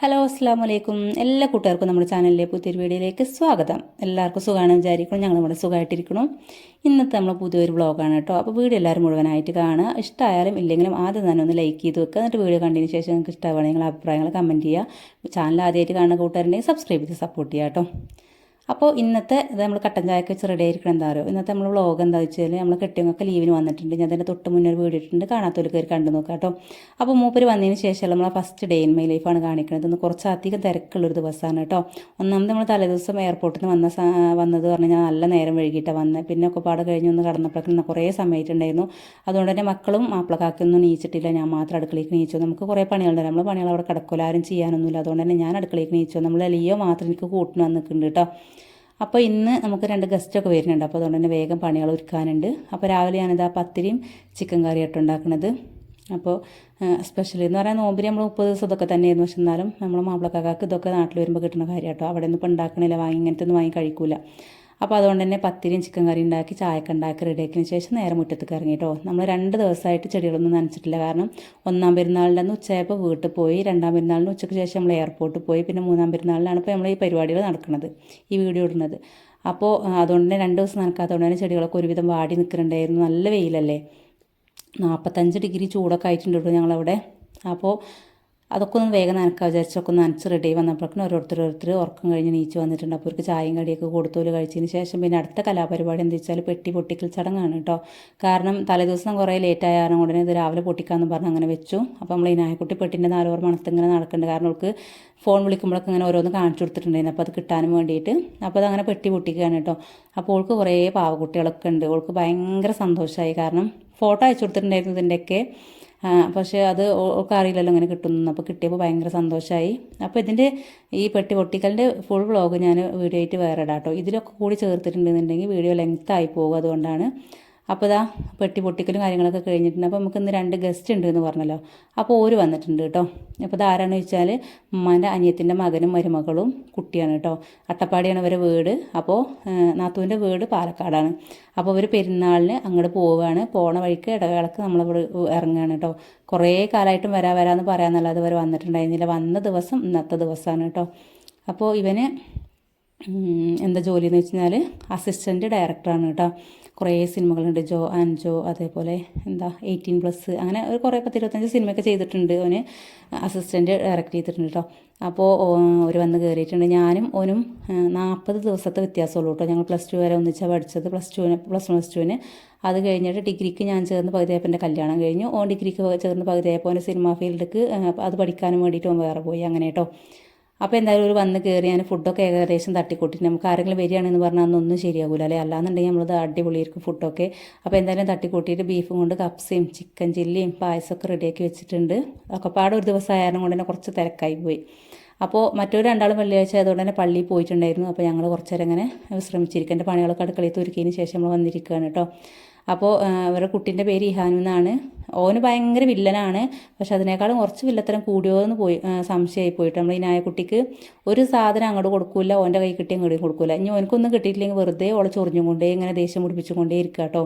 Hello അസ്സാം വലൈക്കും എല്ലാ കൂട്ടുകാർക്കും നമ്മുടെ ചാനലിലെ പുതിയൊരു വീഡിയോയിലേക്ക് സ്വാഗതം. എല്ലാവർക്കും സുഖമാണ് വിചാരിക്കണം ഞങ്ങൾ ഇവിടെ സുഖമായിട്ടിരിക്കണം ഇന്നത്തെ നമ്മൾ പുതിയൊരു ബ്ലോഗാണ് കേട്ടോ. അപ്പോൾ വീഡിയോ എല്ലാവരും മുഴുവനായിട്ട് കാണുക. ഇഷ്ടമായാലും ഇല്ലെങ്കിലും ആദ്യം തന്നെ ഒന്ന് ലൈക്ക് ചെയ്ത് വെക്കുക. എന്നിട്ട് വീഡിയോ കണ്ടതിന് ശേഷം നിങ്ങൾക്ക് ഇഷ്ടമാണെങ്കിൽ അഭിപ്രായങ്ങൾ കമന്റ് ചെയ്യുക. ചാനൽ ആദ്യമായിട്ട് കാണുന്ന കൂട്ടുകാരുണ്ടെങ്കിൽ സബ്സ്ക്രൈബ് ചെയ്ത് സപ്പോർട്ട് ചെയ്യുക കേട്ടോ. അപ്പോൾ ഇന്നത്തെ ഇത് നമ്മൾ കട്ടൻ ചായക്ക് വെച്ച് റെഡി ആയിരിക്കണം എന്താ പറയുക ഇന്നത്തെ നമ്മൾ വ്ളോഗ് എന്താ വെച്ചാൽ നമ്മൾ കെട്ടിയവങ്ങൾക്ക് ലീവിന് വന്നിട്ടുണ്ട്. ഞാൻ തന്നെ തൊട്ട് മുന്നേ ഒരു വീടിട്ടുണ്ട് കാണാത്തൊരു കയറി കണ്ടു നോക്കാം കേട്ടോ. അപ്പോൾ മൂപ്പര് വന്നതിന് ശേഷം നമ്മൾ ഫസ്റ്റ് ഡേ ഇൻ മൈ ലൈഫാണ് കാണിക്കുന്നത് ഒന്ന് കുറച്ചധികം തിരക്കുള്ളൊരു ദിവസമാണ് കേട്ടോ. ഒന്നാമത് നമ്മൾ തലേദിവസം എയർപോർട്ടിൽ നിന്ന് വന്ന വന്നത് പറഞ്ഞു കഴിഞ്ഞാൽ നല്ല നേരം വൈകിട്ടാണ് വന്നത് പിന്നെ ഒക്കെ പാടെ കഴിഞ്ഞ് ഒന്ന് കടന്നപ്പോഴേക്കും കുറേ സമയത്തുണ്ടായിരുന്നു അതുകൊണ്ട് തന്നെ മക്കളും മാപ്പിളക്കാക്കൊന്നും നീച്ചിട്ടില്ല. ഞാൻ മാത്രം അടുക്കളയ്ക്ക് നീച്ചു. നമുക്ക് കുറേ പണികളുണ്ട്. നമ്മൾ പണികൾ അവിടെ കിടക്കില്ല ആരും ചെയ്യാനൊന്നുമില്ല. അതുകൊണ്ട് തന്നെ ഞാൻ അടുക്കളയ്ക്ക് നീച്ചു. നമ്മൾ ലിയോ മാത്രം എനിക്ക് കൂട്ടിന് വന്നിട്ടുണ്ട് കേട്ടോ. അപ്പോൾ ഇന്ന് നമുക്ക് രണ്ട് ഗസ്റ്റൊക്കെ വരുന്നുണ്ട്. അപ്പോൾ അതുകൊണ്ട് തന്നെ വേഗം പണികൾ ഒരുക്കാനുണ്ട്. അപ്പോൾ രാവിലെ ഞാനിതാ പത്തിരിയും ചിക്കൻ കറിയായിട്ട് ഉണ്ടാക്കുന്നത്. അപ്പോൾ സ്പെഷ്യൽ എന്ന് പറയാൻ നോമ്പിന് നമ്മൾ മുപ്പത് ദിവസം ഇതൊക്കെ തന്നെയായിരുന്നു. പക്ഷെ എന്നാലും നമ്മൾ മാപ്പിളക്കാക്ക് ഇതൊക്കെ നാട്ടിൽ വരുമ്പോൾ കിട്ടുന്ന കാര്യം കേട്ടോ അവിടെ നിന്ന് ഇപ്പോൾ ഉണ്ടാക്കണില്ല. വാങ്ങി ഇങ്ങനത്തെ ഒന്നും വാങ്ങി കഴിക്കൂല. അപ്പോൾ അതുകൊണ്ട് തന്നെ പത്തിരിയും ചിക്കൻ കറി ഉണ്ടാക്കി ചായക്ക് ഉണ്ടാക്കി റെഡിയാക്കിയതിന് ശേഷം നേരെ മുറ്റത്തേക്ക് കേട്ടോ. നമ്മൾ രണ്ട് ദിവസമായിട്ട് ചെടികളൊന്നും നനച്ചിട്ടില്ല. കാരണം ഒന്നാം പെരുന്നാളിന്റെ അന്ന് ഉച്ചയായപ്പോൾ വീട്ടിൽ പോയി. രണ്ടാം പെരുന്നാളിന് ഉച്ചയ്ക്ക് ശേഷം നമ്മൾ എയർപോർട്ടിൽ പോയി. പിന്നെ മൂന്നാം പെരുന്നാളിലാണ് ഇപ്പോൾ നമ്മൾ ഈ പരിപാടികൾ നടക്കുന്നത് ഈ വീഡിയോ ഇടുന്നത്. അപ്പോൾ അതുകൊണ്ട് തന്നെ രണ്ട് ദിവസം നനക്കാത്തതുകൊണ്ട് തന്നെ ചെടികളൊക്കെ ഒരുവിധം വാടി നിൽക്കുന്നുണ്ടായിരുന്നു നല്ല വെയിലല്ലേ? നാൽപ്പത്തഞ്ച് ഡിഗ്രി ചൂടൊക്കെ ആയിട്ടുണ്ട് കേട്ടോ ഞങ്ങളവിടെ. അപ്പോൾ അതൊക്കെ ഒന്ന് വേഗം നനക്കാൻ വിചാരിച്ചൊക്കെ ഒന്ന് നനച്ച് റെഡി വന്നപ്പോഴേക്കും ഓരോരുത്തർ ഓരോരുത്തർ ഉറക്കം കഴിഞ്ഞ് നീച്ച് വന്നിട്ടുണ്ട്. അപ്പോൾ അവർക്ക് ചായയും കടിയൊക്കെ കൊടുത്തോൽ കഴിച്ചതിന് ശേഷം പിന്നെ അടുത്ത കലാപരിപാടി എന്താ വെച്ചാൽ പെട്ടി പൊട്ടിക്കൽ ചടങ്ങാണ് കേട്ടോ. കാരണം തലേദിവസം കുറേ ലേറ്റ് കാരണം ഉടനെ ഇത് രാവിലെ പൊട്ടിക്കാന്ന് പറഞ്ഞ് അങ്ങനെ വെച്ചു. അപ്പോൾ നമ്മൾ ഈ നായക്കുട്ടി പെട്ടിന്റെ നാലോർ മണത്ത് ഇങ്ങനെ നടക്കുന്നുണ്ട് കാരണം അവൾക്ക് ഫോൺ വിളിക്കുമ്പോഴൊക്കെ ഇങ്ങനെ ഓരോന്ന് കാണിച്ചു കൊടുത്തിട്ടുണ്ടായിരുന്നു. അപ്പോൾ അത് കിട്ടാനും വേണ്ടിയിട്ട് അപ്പോൾ അതങ്ങനെ പെട്ടി പൊട്ടിക്കുകയാണ് കേട്ടോ. അപ്പോൾ ഓൾക്ക് കുറേ പാവക്കുട്ടികളൊക്കെ ഉണ്ട്. ഓൾക്ക് ഭയങ്കര സന്തോഷമായി. കാരണം ഫോട്ടോ അയച്ചു കൊടുത്തിട്ടുണ്ടായിരുന്നു ഇതിന്റെയൊക്കെ. പക്ഷേ അത് ഒക്കെ അറിയില്ലല്ലോ ഇങ്ങനെ കിട്ടുന്നു അപ്പോൾ കിട്ടിയപ്പോൾ ഭയങ്കര സന്തോഷമായി അപ്പോൾ ഇതിന്റെ ഈ പെട്ടി പൊട്ടിക്കലിന്റെ ഫുൾ വ്ളോഗ് ഞാൻ വീഡിയോ ആയിട്ട് വേറെ ഇടാം കേട്ടോ. ഇതിലൊക്കെ കൂടി ചേർത്തിട്ടുണ്ടെന്നുണ്ടെങ്കിൽ വീഡിയോ ലെങ്ത് ആയി പോകും അതുകൊണ്ടാണ്. അപ്പോൾ ഇതാ പെട്ടി പൊട്ടിക്കലും കാര്യങ്ങളൊക്കെ കഴിഞ്ഞിട്ടുണ്ട്. അപ്പോൾ നമുക്ക് ഇന്ന് രണ്ട് ഗസ്റ്റ് ഉണ്ട് എന്ന് പറഞ്ഞല്ലോ. അപ്പോൾ ഓര് വന്നിട്ടുണ്ട് കേട്ടോ. അപ്പോൾ ഇത് വെച്ചാൽ ഉമ്മാന്റെ അനിയത്തിന്റെ മകനും മരുമകളും കുട്ടിയാണ് കേട്ടോ. അട്ടപ്പാടിയാണ് അവരെ വീട്. അപ്പോൾ നാത്തുവിന്റെ വീട് പാലക്കാടാണ്. അപ്പോൾ അവർ പെരുന്നാളിന് അങ്ങോട്ട് പോവുകയാണ് പോണ വഴിക്ക് ഇടവേളക്ക് നമ്മളിവിടെ ഇറങ്ങുകയാണ് കേട്ടോ. കുറേ കാലമായിട്ടും വരാ വരാമെന്ന് പറയാമെന്നല്ലാതെ അവർ വന്നിട്ടുണ്ടായിരുന്നില്ല. വന്ന ദിവസം ഇന്നത്തെ ദിവസമാണ് കേട്ടോ. അപ്പോൾ ഇവന് എന്താ ജോലി എന്ന് വെച്ച് കഴിഞ്ഞാൽ അസിസ്റ്റന്റ് ഡയറക്ടറാണ് കേട്ടോ. കുറേ സിനിമകളുണ്ട്. ജോ ആൻഡ് ജോ അതേപോലെ എന്താ എയ്റ്റീൻ പ്ലസ് അങ്ങനെ ഒരു കുറേ പത്ത് ഇരുപത്തഞ്ച് സിനിമയൊക്കെ ചെയ്തിട്ടുണ്ട്. അവന് അസിസ്റ്റന്റ് ഡയറക്റ്റ് ചെയ്തിട്ടുണ്ട് കേട്ടോ അപ്പോൾ അവർ വന്ന് കയറിയിട്ടുണ്ട് ഞാനും ഓനും നാൽപ്പത് ദിവസത്തെ വ്യത്യാസമുള്ളൂ കേട്ടോ ഞങ്ങൾ പ്ലസ് ടു വരെ ഒന്നിച്ചാണ് പഠിച്ചത്. പ്ലസ് ടുവിന് പ്ലസ് പ്ലസ് ടുവിന്. അത് കഴിഞ്ഞിട്ട് ഡിഗ്രിക്ക് ഞാൻ ചേർന്ന് പകുതിയായപ്പന്റെ കല്യാണം കഴിഞ്ഞു. ഓൻ ഡിഗ്രിക്ക് ചേർന്ന് പകുതിയായപ്പോൾ സിനിമ ഫീൽഡിലേക്ക് അത് പഠിക്കാനും വേണ്ടിയിട്ട് ഓൻ വേറെ പോയി. അങ്ങനെ കേട്ടോ അപ്പോൾ എന്തായാലും ഒരു വന്ന് കയറി ഞാൻ ഫുഡൊക്കെ ഏകദേശം തട്ടിക്കൂട്ടി. നമുക്ക് ആരെങ്കിലും വരികയാണെന്ന് പറഞ്ഞാൽ അന്നൊന്നും ശരിയാകില്ല അല്ലേ? അല്ലാന്നുണ്ടെങ്കിൽ നമ്മളത് അടിപൊളിയായിരിക്കും ഫുഡൊക്കെ അപ്പോൾ എന്തായാലും തട്ടിക്കൂട്ടിയിട്ട് ബീഫും കൊണ്ട് കപ്സയും ചിക്കൻ ചില്ലിയും പായസമൊക്കെ റെഡിയാക്കി വെച്ചിട്ടുണ്ട്. ഒക്കെ പാടെ ഒരു ദിവസം ആയാലും കൊണ്ട് തന്നെ കുറച്ച് തിരക്കായി പോയി. അപ്പോൾ മറ്റൊരു രണ്ടാളും വെള്ളിയാഴ്ച ആയതുകൊണ്ട് തന്നെ പള്ളിയിൽ പോയിട്ടുണ്ടായിരുന്നു. അപ്പോൾ ഞങ്ങൾ കുറച്ചേരം ഇങ്ങനെ വിശ്രമിച്ചിരിക്കും. എന്റെ പണികളൊക്കെ അടുക്കളയിൽ ഒരുക്കിയതിന് ശേഷം നമ്മൾ വന്നിരിക്കുകയാണ് കേട്ടോ. അപ്പോൾ അവരുടെ കുട്ടീന്റെ പേര് ഇഹാനു എന്നാണ്. ഓന് ഭയങ്കര വില്ലനാണ്. പക്ഷെ അതിനേക്കാളും കുറച്ച് വില്ലത്തരം കൂടിയോ എന്ന് പോയി സംശയമായി പോയിട്ട്. നമ്മൾ ഈ നായക്കുട്ടിക്ക് ഒരു സാധനം അങ്ങോട്ട് കൊടുക്കില്ല ഓന്റെ കൈ കിട്ടി അങ്ങോട്ട് കൊടുക്കൂല. ഇനി ഓനക്കൊന്നും കിട്ടിയിട്ടില്ലെങ്കിൽ വെറുതെ ഓളെ ചൊറിഞ്ഞുകൊണ്ടേ ഇങ്ങനെ ദേഷ്യം പിടിപ്പിച്ചുകൊണ്ടേ ഇരിക്കുക കേട്ടോ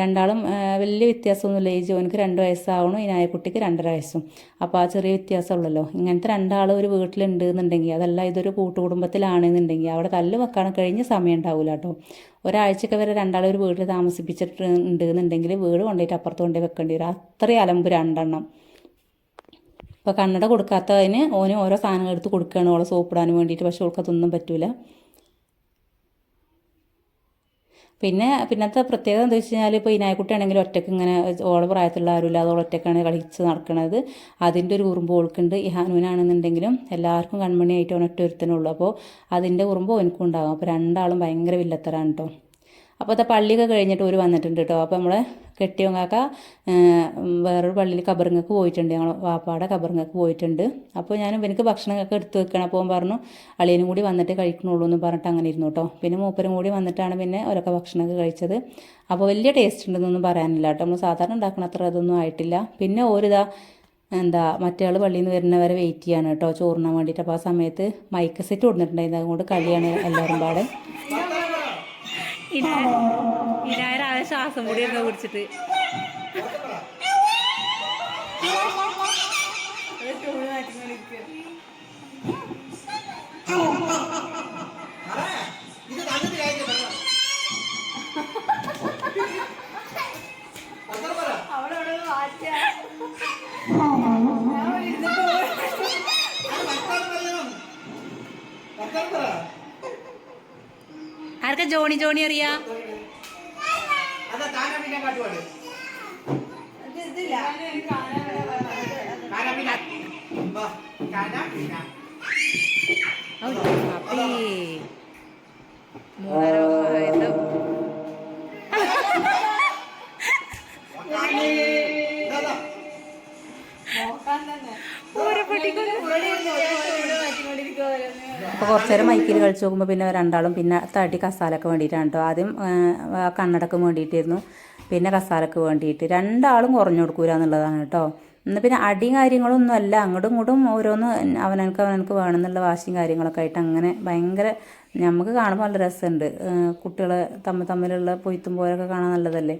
രണ്ടാളും വലിയ വ്യത്യാസമൊന്നുമില്ല. ഈ ജോനിക്ക് രണ്ട് വയസ്സാവണം ഈ നായക്കുട്ടിക്ക് രണ്ടര വയസ്സും. അപ്പോൾ ആ ചെറിയ വ്യത്യാസമുള്ളല്ലോ. ഇങ്ങനത്തെ രണ്ടാൾ ഒരു വീട്ടിലുണ്ട് എന്നുണ്ടെങ്കിൽ അതല്ല ഇതൊരു കൂട്ടുകുടുംബത്തിലാണെന്നുണ്ടെങ്കിൽ അവിടെ തല്ല് വെക്കാൻ കഴിഞ്ഞ സമയം ഉണ്ടാവില്ല കേട്ടോ. ഒരാഴ്ചയ്ക്ക് വരെ രണ്ടാൾ ഒരു വീട്ടിൽ താമസിപ്പിച്ചിട്ടുണ്ട് എന്നുണ്ടെങ്കിൽ വീട് കൊണ്ടുപോയിട്ട് അപ്പുറത്ത് കൊണ്ടുപോയി വെക്കേണ്ടി വരും. അത്രയും അലമ്പ് രണ്ടെണ്ണം. ഇപ്പോൾ കണ്ണട കൊടുക്കാത്തതിന് ഓന് ഓരോ സാധനങ്ങൾ എടുത്ത് കൊടുക്കുകയാണ്. ഓളെ സോപ്പിടാൻ വേണ്ടിയിട്ട്. പക്ഷെ ഓൾക്ക് അതൊന്നും പറ്റൂല. പിന്നെ പിന്നത്തെ പ്രത്യേകത എന്താ വെച്ച് കഴിഞ്ഞാൽ ഇപ്പോൾ ഈ നായക്കുട്ടിയാണെങ്കിൽ ഒറ്റയ്ക്ക് ഇങ്ങനെ ഓളെ പ്രായത്തിലുള്ള ആരും ഇല്ലാതെ ഒറ്റയ്ക്കാണ് കളിച്ച് നടക്കുന്നത് അതിന്റെ ഒരു ഉറുമ്പ് ഓൾക്കുണ്ട്. ഈ ഹനുവിനാണെന്നുണ്ടെങ്കിലും എല്ലാവർക്കും കൺമണിയായിട്ട് അവൻ ഒരുത്തനുള്ളൂ അപ്പോൾ അതിന്റെ ഉറുമ്പ് ഓനക്കും ഉണ്ടാകും. അപ്പോൾ രണ്ടാളും ഭയങ്കര വില്ലത്തരാണ് കേട്ടോ അപ്പോൾ അത് പള്ളിയൊക്കെ കഴിഞ്ഞിട്ട് ഒരു വന്നിട്ടുണ്ട് കേട്ടോ. അപ്പോൾ നമ്മളെ കെട്ടിയോൻ കാക്ക ആ, വേറൊരു പള്ളിയിൽ കബറിങ്ങക്ക് പോയിട്ടുണ്ട്. ഞങ്ങൾ വാപ്പാടെ കബറിങ്ങക്ക് പോയിട്ടുണ്ട്. അപ്പോൾ ഞാൻ എനിക്ക് ഭക്ഷണമൊക്കെ എടുത്ത് വെക്കണം. അപ്പോൾ പറഞ്ഞു അളിയനും കൂടി വന്നിട്ട് കഴിക്കണുള്ളൂ എന്ന് പറഞ്ഞിട്ട് അങ്ങനെ ഇരുന്നു കേട്ടോ. പിന്നെ മൂപ്പരും കൂടി വന്നിട്ടാണ് പിന്നെ അവരൊക്കെ ഭക്ഷണമൊക്കെ കഴിച്ചത്. അപ്പോൾ വലിയ ടേസ്റ്റ് ഉണ്ടെന്നൊന്നും പറയാനില്ല കേട്ടോ. നമ്മൾ സാധാരണ ഉണ്ടാക്കണ അത്ര അതൊന്നും ആയിട്ടില്ല. പിന്നെ ഒരിതാ എന്താ മറ്റേ ആൾ പള്ളിയിൽ നിന്ന് വരുന്നവരെ വെയിറ്റ് ചെയ്യാണ് കേട്ടോ. ചോറിനാൻ വേണ്ടിയിട്ട്. അപ്പോൾ ആ സമയത്ത് മൈക്ക് സെറ്റ് കൊടുത്തിട്ടുണ്ടായിരുന്നു. അതുകൊണ്ട് കളിയാണ് എല്ലാവരും പാടെ. ഇനായ ശ്വാസം കൂടി എന്താ കുടിച്ചിട്ട് ആർക്കാ ജോണി ജോണി അറിയാ? അതാ മൈക്കിൽ കളിച്ച് നോക്കുമ്പോൾ പിന്നെ രണ്ടാളും പിന്നെ തടി കസാലക്ക് വേണ്ടിയിട്ടാണ് കേട്ടോ ആദ്യം കണ്ണടക്ക് വേണ്ടിയിട്ടായിരുന്നു. പിന്നെ കസാലക്ക് വേണ്ടിയിട്ട്. രണ്ടാളും കുറഞ്ഞു കൊടുക്കൂല എന്നുള്ളതാണ് കേട്ടോ എന്നാൽ പിന്നെ അടിയും കാര്യങ്ങളൊന്നും അല്ല. അങ്ങോട്ടും ഇങ്ങോട്ടും ഓരോന്ന് അവനക്ക് അവനക്ക് വേണമെന്നുള്ള വാശിയും കാര്യങ്ങളൊക്കെ ആയിട്ട് അങ്ങനെ ഭയങ്കര നമുക്ക് കാണുമ്പോൾ നല്ല രസമുണ്ട്. കുട്ടികൾ തമ്മിൽ തമ്മിലുള്ള പൊയ്ത്തും പോലൊക്കെ കാണാൻ നല്ലതല്ലേ?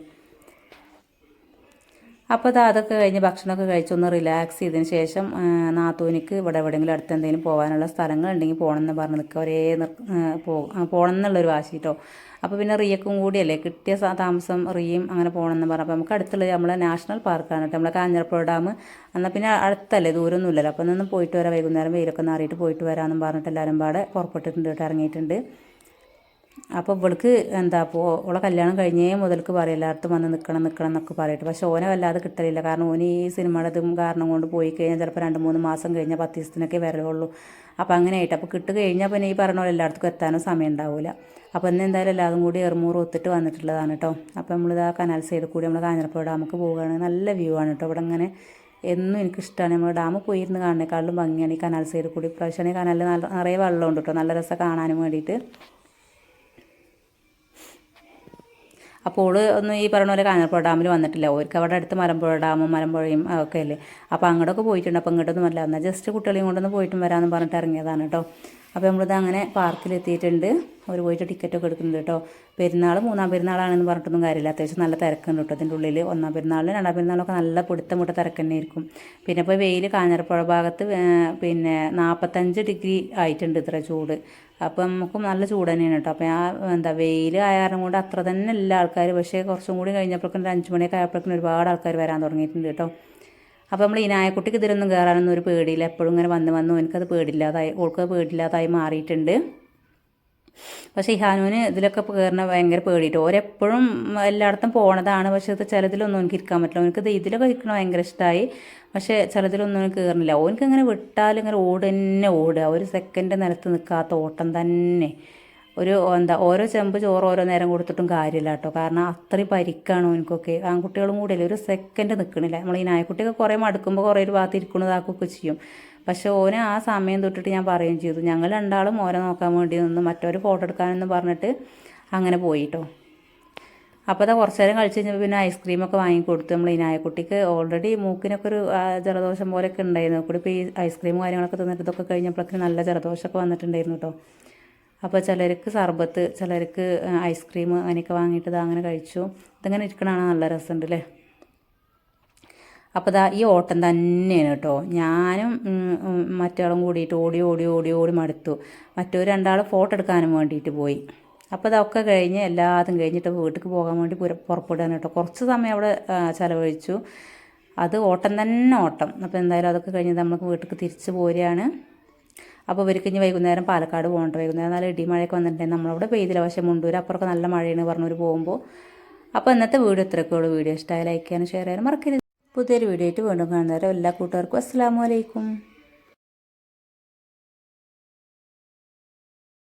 അപ്പോൾ അത് അതൊക്കെ കഴിഞ്ഞ് ഭക്ഷണമൊക്കെ കഴിച്ചൊന്ന് റിലാക്സ് ചെയ്തതിന് ശേഷം നാത്തൂനിക്ക് ഇവിടെ എവിടെയെങ്കിലും അടുത്ത് എന്തെങ്കിലും പോകാനുള്ള സ്ഥലങ്ങളുണ്ടെങ്കിൽ പോകണമെന്ന് പറഞ്ഞ് നിൽക്കുക ഒരേ പോകണം എന്നുള്ളൊരു വാശി കേട്ടോ അപ്പോൾ പിന്നെ റിയക്കും കൂടിയല്ലേ കിട്ടിയ താമസം റിയും അങ്ങനെ പോകണമെന്ന് പറഞ്ഞു. അപ്പോൾ നമുക്ക് അടുത്തുള്ളത് നമ്മളെ നാഷണൽ പാർക്കാണ് കേട്ടോ നമ്മളെ കാഞ്ഞിരപ്പുഴ ഡാം. എന്നാൽ പിന്നെ അടുത്തല്ലേ ദൂരമൊന്നുമില്ലല്ലോ അപ്പോൾ ഒന്നും പോയിട്ട് വരാം വൈകുന്നേരം വെയിലൊക്കെ നാറിയിട്ട് പോയിട്ട് വരാമെന്നും പറഞ്ഞിട്ട് എല്ലാവരും പാടെ പുറപ്പെട്ടിട്ടുണ്ട് കേട്ടോ ഇറങ്ങിയിട്ടുണ്ട്. അപ്പോൾ ഇവൾക്ക് എന്താ അപ്പോൾ ഓളെ കല്യാണം കഴിഞ്ഞേ മുതൽക്ക് പറയും എല്ലായിടത്തും വന്ന് നിൽക്കണം നിൽക്കണം എന്നൊക്കെ പറയട്ടെ. പക്ഷെ ഓനെ വല്ലാതെ കിട്ടലില്ല. കാരണം ഓന് ഈ സിനിമയുടെ ഇതും കാരണം കൊണ്ട് പോയി കഴിഞ്ഞാൽ ചിലപ്പോൾ രണ്ട് മൂന്ന് മാസം കഴിഞ്ഞാൽ പത്ത് ദിവസത്തിനൊക്കെ വരവുള്ളൂ. അപ്പോൾ അങ്ങനെ ആയിട്ട്. അപ്പോൾ കിട്ട് കഴിഞ്ഞാൽ പിന്നെ ഈ പറഞ്ഞ പോലെ എല്ലായിടത്തും എത്താനും സമയം ഉണ്ടാവില്ല അപ്പോൾ ഇന്ന് എന്തായാലും എല്ലാതും കൂടി എറുമൂറ് ഒത്തിട്ട് വന്നിട്ടുള്ളതാണ് കേട്ടോ അപ്പോൾ നമ്മളിത് ആ കനാൽ സൈഡിൽ കൂടി നമ്മൾ കാഞ്ഞിരപ്പുഴ ഡാമൊക്കെ പോവുകയാണ്. നല്ല വ്യൂ ആണ് കേട്ടോ ഇവിടെ അങ്ങനെ എന്നും എനിക്കിഷ്ടമാണ് നമ്മൾ ഡാം പോയിരുന്ന് കാണുന്നേക്കാളും ഭംഗിയാണ് ഈ കനാൽ സൈഡിൽ കൂടി. ഇപ്രാവശ്യം ഈ കനാലിൽ നല്ല നിറയെ വെള്ളമുണ്ട് കേട്ടോ നല്ല രസം കാണാനും വേണ്ടിയിട്ട്. അപ്പോൾ ഒന്നും ഈ പറഞ്ഞ പോലെ കാഞ്ഞിരപ്പുഴ ഡാമിൽ വന്നിട്ടില്ല. ഓർക്ക് അവിടെ അടുത്ത് മലമ്പുഴ ഡാമും മലമ്പുഴയും ഒക്കെ അല്ലേ? അപ്പോൾ അങ്ങോട്ടൊക്കെ പോയിട്ടുണ്ട്. അപ്പോൾ ഇങ്ങോട്ടൊന്നും അല്ല എന്നാൽ ജസ്റ്റ് കുട്ടികളെയും കൊണ്ടൊന്ന് പോയിട്ടും വരാമെന്ന് പറഞ്ഞിട്ട് ഇറങ്ങിയതാണ് കേട്ടോ. അപ്പോൾ നമ്മളിത് അങ്ങനെ പാർക്കിലെത്തിയിട്ടുണ്ട്. അവർ പോയിട്ട് ടിക്കറ്റൊക്കെ എടുക്കുന്നുണ്ട് കേട്ടോ. പെരുന്നാൾ മൂന്നാം പെരുന്നാളാണെന്ന് പറഞ്ഞിട്ടൊന്നും കാര്യമില്ല. അത്യാവശ്യം നല്ല തിരക്കുണ്ട് കേട്ടോ അതിന്റെ ഉള്ളിൽ ഒന്നാം പെരുന്നാളിന് രണ്ടാം പെരുന്നാളൊക്കെ നല്ല പിടുത്തം മുട്ട തിരക്ക് തന്നെ ആയിരിക്കും പിന്നെ ഇപ്പോൾ വെയിൽ കാഞ്ഞിരപ്പുഴ ഭാഗത്ത് പിന്നെ നാൽപ്പത്തഞ്ച് ഡിഗ്രി ആയിട്ടുണ്ട് ഇത്ര ചൂട്. അപ്പോൾ നമുക്ക് നല്ല ചൂട് തന്നെയാണ് കേട്ടോ. അപ്പം ആ എന്താ വെയിൽ ആയ കാരണം കൊണ്ട് അത്ര തന്നെ എല്ലാ ആൾക്കാർ പക്ഷേ കുറച്ചും കൂടി കഴിഞ്ഞപ്പോഴേക്കും ഒരു അഞ്ച് മണിയൊക്കെ ആയപ്പോഴേക്കും ഒരുപാട് ആൾക്കാർ വരാൻ തുടങ്ങിയിട്ടുണ്ട് കേട്ടോ. അപ്പോൾ നമ്മൾ ഈ നായക്കുട്ടിക്ക് ഇതിലൊന്നും കയറാനൊന്നും ഒരു പേടിയില്ല. എപ്പോഴും ഇങ്ങനെ വന്ന് വന്നു എനിക്കത് പേടില്ലാതായി ഓൾക്ക് പേടില്ലാതായി മാറിയിട്ടുണ്ട്. പക്ഷേ ഈ ഹാനുവിന് ഇതിലൊക്കെ കയറുന്ന ഭയങ്കര പേടിയിട്ട് ഓരെപ്പോഴും എല്ലായിടത്തും പോണതാണ്. പക്ഷേ ഇത് ചിലതിലൊന്നും എനിക്ക് ഇരിക്കാൻ പറ്റില്ല. എനിക്കത് ഇതിലൊക്കെ ഇരിക്കണം ഭയങ്കര ഇഷ്ടമായി പക്ഷേ ചിലതിലൊന്നും എനിക്ക് കയറുന്നില്ല ഓനക്ക് ഇങ്ങനെ വിട്ടാൽ ഇങ്ങനെ ഓട് തന്നെ ഓടുക. ഒരു സെക്കൻഡ് നിലത്ത് നിൽക്കാത്ത ഓട്ടം തന്നെ. ഒരു എന്താ ഓരോ ചെമ്പ് ചോറ് ഓരോ നേരം കൊടുത്തിട്ടും കാര്യമില്ല കേട്ടോ. കാരണം അത്രയും പരിക്കാണ് എനിക്കൊക്കെ ആൺകുട്ടികളും കൂടിയല്ലേ ഒരു സെക്കൻഡ് നിൽക്കണില്ല നമ്മൾ ഈ നായക്കുട്ടിയൊക്കെ കുറേ മടുക്കുമ്പോൾ കുറേ ഒരു ഭാഗത്ത് ഇരിക്കുന്നതാക്കുകയൊക്കെ ചെയ്യും. പക്ഷേ ഓന് ആ സമയം തൊട്ടിട്ട് ഞാൻ പറയുകയും ചെയ്തു. ഞങ്ങൾ രണ്ടാളും ഓരെ നോക്കാൻ വേണ്ടി നിന്ന് മറ്റൊരു ഫോട്ടോ എടുക്കാനെന്ന് പറഞ്ഞിട്ട് അങ്ങനെ പോയിട്ടോ. അപ്പോൾ അതാ കുറച്ച് നേരം കഴിച്ച് കഴിഞ്ഞപ്പോൾ പിന്നെ ഐസ്ക്രീമൊക്കെ വാങ്ങിക്കൊടുത്തു നമ്മൾ ഈ നായക്കുട്ടിക്ക് ഓൾറെഡി മൂക്കിനൊക്കെ ഒരു ജലദോഷം പോലെയൊക്കെ ഉണ്ടായിരുന്നു. കൂടി ഇപ്പോൾ ഈ ഐസ്ക്രീം കാര്യങ്ങളൊക്കെ തിന്നിട്ട് ഇതൊക്കെ കഴിഞ്ഞപ്പോഴൊക്കെ നല്ല ജലദോഷമൊക്കെ വന്നിട്ടുണ്ടായിരുന്നു കേട്ടോ. അപ്പോൾ ചിലർക്ക് സർബത്ത് ചിലർക്ക് ഐസ്ക്രീം അങ്ങനെയൊക്കെ വാങ്ങിയിട്ട് അങ്ങനെ കഴിച്ചു. ഇതങ്ങനെ ഇരിക്കണതാണ് നല്ല രസമുണ്ട് അല്ലേ അപ്പോൾ ദാ ഈ ഓട്ടം തന്നെയാണ് കേട്ടോ. ഞാനും മറ്റാളും കൂടിയിട്ട് ഓടി ഓടി ഓടി ഓടി മടുത്തു. മറ്റൊരു രണ്ടാൾ ഫോട്ടോ എടുക്കാനും വേണ്ടിയിട്ട് പോയി. അപ്പോൾ ഇതൊക്കെ കഴിഞ്ഞ് എല്ലാതും കഴിഞ്ഞിട്ട് വീട്ടിൽ പോകാൻ വേണ്ടി പുറപ്പെടുകയാണ് കേട്ടോ. കുറച്ച് സമയം അവിടെ ചിലവഴിച്ചു. അത് ഓട്ടം തന്നെ ഓട്ടം. അപ്പോൾ എന്തായാലും അതൊക്കെ കഴിഞ്ഞ് നമുക്ക് വീട്ടിൽ തിരിച്ചു പോരുകയാണ്. അപ്പോൾ ഇവർക്ക് ഇനി വൈകുന്നേരം പാലക്കാട് പോകണ്ട വൈകുന്നേരം നല്ല ഇടി മഴയൊക്കെ വന്നിട്ടുണ്ടെങ്കിൽ നമ്മളവിടെ പെയ്തില്ല. പക്ഷേ മുണ്ടൂർ അപ്പുറമൊക്കെ നല്ല മഴയാണ് പറഞ്ഞവർ പോകുമ്പോൾ. അപ്പോൾ ഇന്നത്തെ വീഡിയോ ഇത്രയൊക്കെ ഉള്ളൂ. വീഡിയോ ഇഷ്ടമായി ലൈക്ക് ചെയ്യാനും ഷെയർ ചെയ്യാനും മറക്കരുത്. പുതിയൊരു വീഡിയോ ആയിട്ട് വീണ്ടും കാണുന്നവരെ എല്ലാ കൂട്ടുകാർക്കും അസ്സാം വലൈക്കും